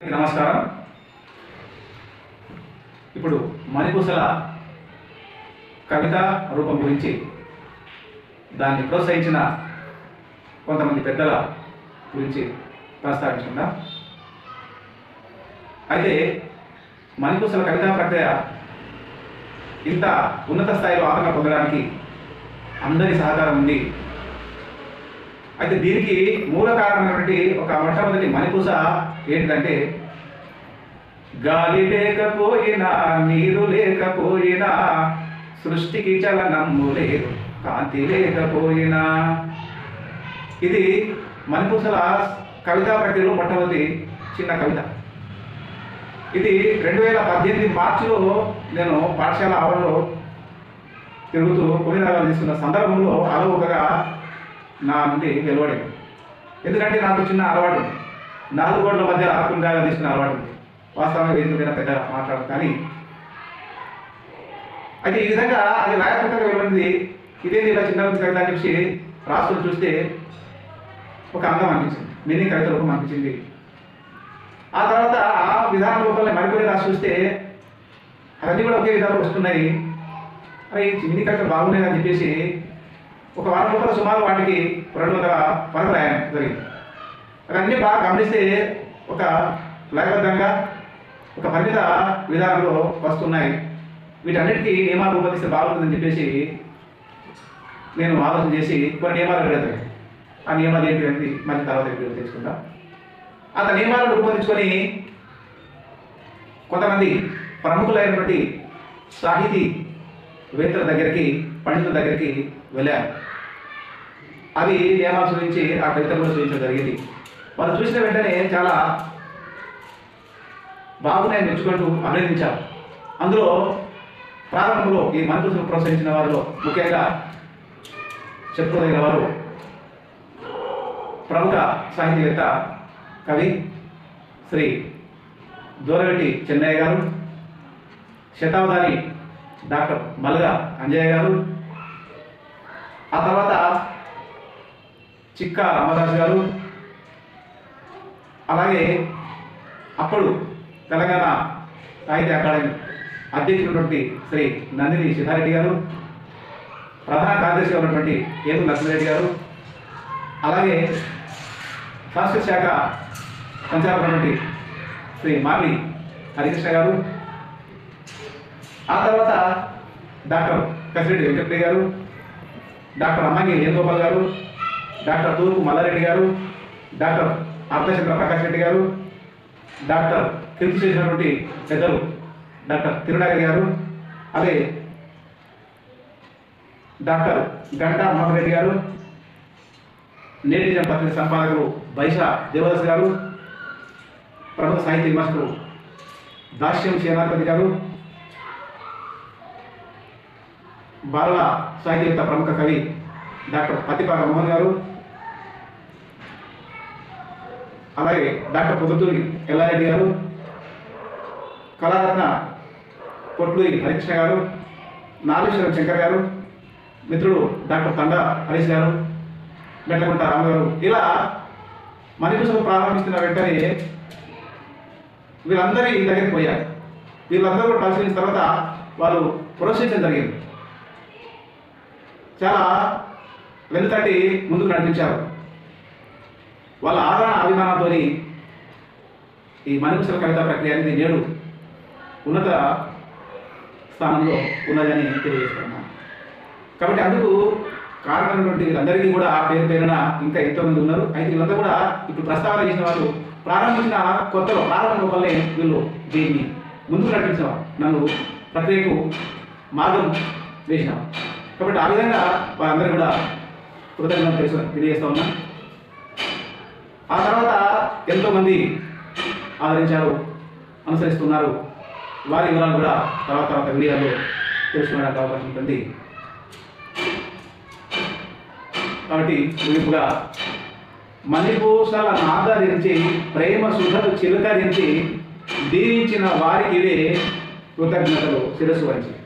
నమస్కారం. ఇప్పుడు మణిపూసల కవిత రూపం గురించి దాన్ని ప్రోత్సహించిన కొంతమంది పెద్దల గురించి ప్రస్తావించుకుందాం. అయితే మణిపూసల కవితా ప్రక్రియ ఇంత ఉన్నత స్థాయిలో ఆదరణ పొందడానికి అందరి సహకారం ఉంది అయితే దీనికి మూల కారణమైనటువంటి ఒక మొట్టమొదటి మణిపూస ఏంటంటే గాలి లేకపోయినా నీరు లేకపోయినా సృష్టికి చలనము లేదు కాంతి లేకపోయినా. ఇది మణిపూసల కవితా ప్రక్రియలో మొట్టమొదటి చిన్న కవిత. ఇది రెండు వేల పద్దెనిమిది మార్చిలో నేను పాఠశాల ఆవరణలో తిరుగుతూ కొన్ని తీసుకున్న సందర్భంలో అలవకగా నా నుండి వెలువడింది. ఎందుకంటే నాకు చిన్న అలవాటు ఉంది. నాలుగు గోడల మధ్య కొన్ని రాగాలు తీసుకున్న అలవాటు ఉంది. వాస్తవంగా వేదిక మీద పెద్ద మాట్లాడదు కానీ అయితే ఈ విధంగా అది రాయపత్రంగా వెలువడింది. ఇదేంటి ఇలా చిన్న కవిత అని చెప్పి రాసుకుని చూస్తే ఒక అందం అనిపించింది. మినీ కవిత రూపం అనిపించింది. ఆ తర్వాత ఆ విధాన రూపంలో మరికొన్ని రాసి చూస్తే అవన్నీ కూడా ఒకే విధాలు వస్తున్నాయి. అరే మినీ కవిత బాగున్నాయి అని చెప్పేసి ఒక వారం లోపల సుమారు వాటికి రెండు వందల వరకు రాయడం జరిగింది. అవన్నీ బాగా గమనిస్తే ఒక లయబద్ధంగా ఒక పరిమిత విధానంలో వస్తున్నాయి. వీటన్నిటికీ నియమాలు రూపొందిస్తే బాగుంటుందని చెప్పేసి నేను ఆలోచన చేసి కొన్ని నియమాలు పెడతాయి ఆ నియమాలు ఏంటి అనేది మళ్ళీ తర్వాత వీడియో తెలుసుకుందాం. ఆ నియమాలను రూపొందించుకొని కొంతమంది ప్రముఖులైనటువంటి సాహితీ వేత్తల దగ్గరికి పండితుల దగ్గరికి వెళ్ళారు. అవి నియమాలు చూపించి ఆ కవితలు కూడా చూపించడం జరిగింది. వాళ్ళు చూసిన వెంటనే చాలా బాగున్నాయని మెచ్చుకుంటూ అభినందించారు. అందులో ప్రారంభంలో ఈ మనుషులను ప్రోత్సహించిన వారిలో ముఖ్యంగా చెప్పుకోదగిన వారు ప్రముఖ సాహితీవేత్త కవి శ్రీ దూరవెట్టి చెన్నయ్య గారు శతావధాని డాక్టర్ బలగా అంజయ్య గారు ఆ తర్వాత చిక్క రామదాస్ గారు అలాగే అప్పుడు తెలంగాణ సాహిత్య అకాడమీ అధ్యక్షుడైనటువంటి శ్రీ నందిని సిద్ధారెడ్డి గారు ప్రధాన కార్యదర్శిగా ఉన్నటువంటి ఏదు లక్ష్మీరెడ్డి గారు అలాగే సంస్కృతి శాఖ సంచాలకున్నటువంటి శ్రీ మార్లి హరికృష్ణ గారు ఆ తర్వాత డాక్టర్ కసిరెడ్డి వెంకటరెడ్డి గారు డాక్టర్ అమ్మాయి వేణుగోపాల్ గారు డాక్టర్ తూర్పు మల్లారెడ్డి గారు డాక్టర్ అర్ధచంద్ర ప్రకాష్ రెడ్డి గారు డాక్టర్ కీర్తి చేసినటువంటి పెద్దలు డాక్టర్ తిరునాగర్ గారు అదే డాక్టర్ గంటా మోహన్ రెడ్డి గారు నేటిజం పత్రిక సంపాదకులు బైషా దేవదాస్ గారు ప్రముఖ సాహిత్య విమర్శకులు దాస్యం సేనాధిపతి గారు బాలల సాహిత్యవేత్త ప్రముఖ కవి డాక్టర్ పతిపాక మోహన్ గారు అలాగే డాక్టర్ పొద్దుటూరి ఎల్లారెడ్డి గారు కళారత్న పొట్లూరి హరికృష్ణ గారు నాగేశ్వరం శంకర్ గారు మిత్రుడు డాక్టర్ తండ హరీష్ గారు మెట్టకుంట రామ గారు. ఇలా మణిపూసలు ప్రారంభిస్తున్న వెంటనే వీళ్ళందరి దగ్గరికి పోయారు. వీళ్ళందరూ కూడా పరిశీలించిన తర్వాత వాళ్ళు ప్రోత్సహించడం జరిగింది. చాలా వెనుతట్టి ముందుకు నడిపించారు వాళ్ళ ఆదరణ అభిమానంతో ఈ మనుషుల కవిత ప్రక్రియ అనేది నేడు ఉన్నత స్థానంలో ఉన్నదని తెలియజేస్తున్నాను. కాబట్టి అందుకు కారణమైనటువంటి వీళ్ళందరికీ కూడా ఆ పేరు పేరున ఇంకా ఎంతో మంది ఉన్నారు. అయితే వీళ్ళంతా కూడా ఇప్పుడు ప్రస్తావన చేసిన వాళ్ళు ప్రారంభించిన కొత్తలో ప్రారంభం వల్లే వీళ్ళు దీన్ని ముందుకు నడిపించిన నన్ను ప్రక్రియకు మార్గం వేసినారు. కాబట్టి ఆ విధంగా వారందరూ కూడా కృతజ్ఞత తెలుసు తెలియజేస్తా ఉన్నా. ఆ తర్వాత ఎంతోమంది ఆదరించారు అనుసరిస్తున్నారు. వారి వివరాలు కూడా తర్వాత తర్వాత వీడియోలో తెలుసుకోవడానికి అవకాశం ఉంటుంది. కాబట్టి ముగింపుగా మణిపూసలను నాదరించి ప్రేమ సుధలు చిలకరించి దీవించిన వారికి ఇవే కృతజ్ఞతలు శిరస్సు వంచి.